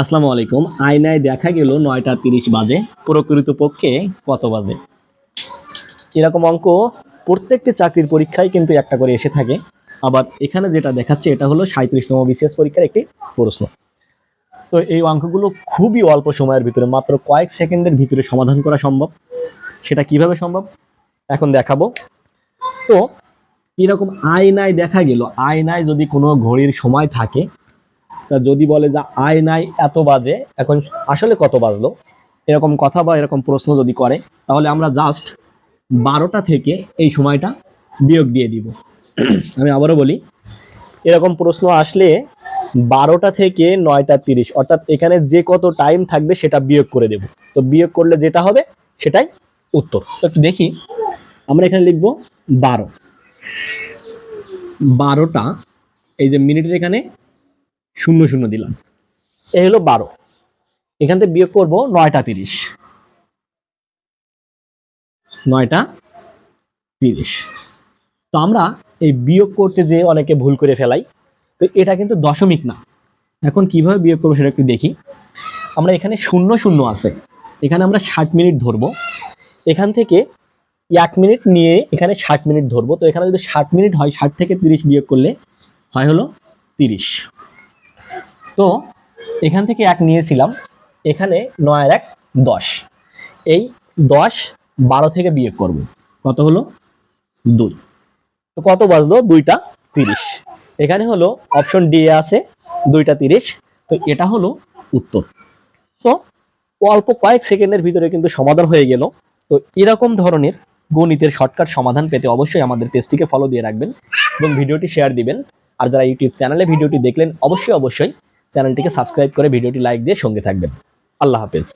আসসালামু আলাইকুম আয়নায় দেখা গেল নয়টা তিরিশ বাজে। প্রকৃত পক্ষে কত বাজে? এরকম অঙ্ক? প্রত্যেকটি চাকরির পরীক্ষায় কিন্তু একটা করে এসে থাকে। আবার এখানে যেটা দেখাচ্ছে এটা হলো সাঁত্রিশতম বিসিএস পরীক্ষার একটি প্রশ্ন। তো এই অঙ্কগুলো খুবই অল্প সময়ের ভিতরে, মাত্র কয়েক সেকেন্ডের ভিতরে সমাধান করা সম্ভব। সেটা কীভাবে সম্ভব? এখন দেখাবো। তো এরকম আয়নায় দেখা গেল? আয়নায় যদি কোনো ঘড়ির সময় থাকে যদি বলে যে আয়নায় এত বাজে, এখন আসলে কত বাজলো? এরকম কথা বা এরকম প্রশ্ন যদি করে, তাহলে আমরা জাস্ট বারোটা থেকে এই সময়টা বিয়োগ দিয়ে দিব। আমি আবারও বলি, এরকম প্রশ্ন আসলে বারোটা থেকে নয়টা তিরিশ, অর্থাৎ এখানে যে কত টাইম থাকবে সেটা বিয়োগ করে দেব। তো বিয়োগ করলে যেটা হবে, সেটাই উত্তর। তো একটু দেখি, আমরা এখানে লিখব বারো। বারোটা, এই যে মিনিটের এখানে শূন্য শূন্য দিলাম। এই হলো বারো। এখান থেকে বিয়োগ করব নয়টা তিরিশ। নয়টা তিরিশ। তো আমরা এই বিয়োগ করতে যে অনেকে ভুল করে ফেলাই। তো এটা কিন্তু দশমিক না। এখন কীভাবে বিয়োগ করব সেটা একটু দেখি। আমরা এখানে শূন্য শূন্য আছে। এখানে আমরা ষাট মিনিট ধরবো। এখান থেকে এক মিনিট নিয়ে এখানে ষাট মিনিট ধরবো। তো এখানে যদি ষাট মিনিট হয়, ষাট থেকে তিরিশ বিয়োগ করলে হয় হলো তিরিশ। তো এখান থেকে এক নিয়েছিলাম। এখানে নয় আর এক, দশ। এই দশ বারো থেকে বিয়োগ করব। কত হলো? দুই। তো কত বাজলো? দুইটা তিরিশ। এখানে হলো অপশন ডি আছে, দুইটা তিরিশ। তো এটা হলো উত্তর। তো অল্প কয়েক সেকেন্ডের ভিতরে কিন্তু সমাধান হয়ে গেল। তো এরকম ধরনের গণিতের শর্টকাট সমাধান পেতে অবশ্যই আমাদের পেজটিকে ফলো দিয়ে রাখবেন এবং ভিডিওটি শেয়ার দিবেন। আর যারা ইউটিউব চ্যানেলে ভিডিওটি দেখলেন, অবশ্যই অবশ্যই চ্যানেলটিকে সাবস্ক্রাইব করে ভিডিওটি লাইক দিয়ে সঙ্গে থাকবেন। আল্লাহ হাফেজ।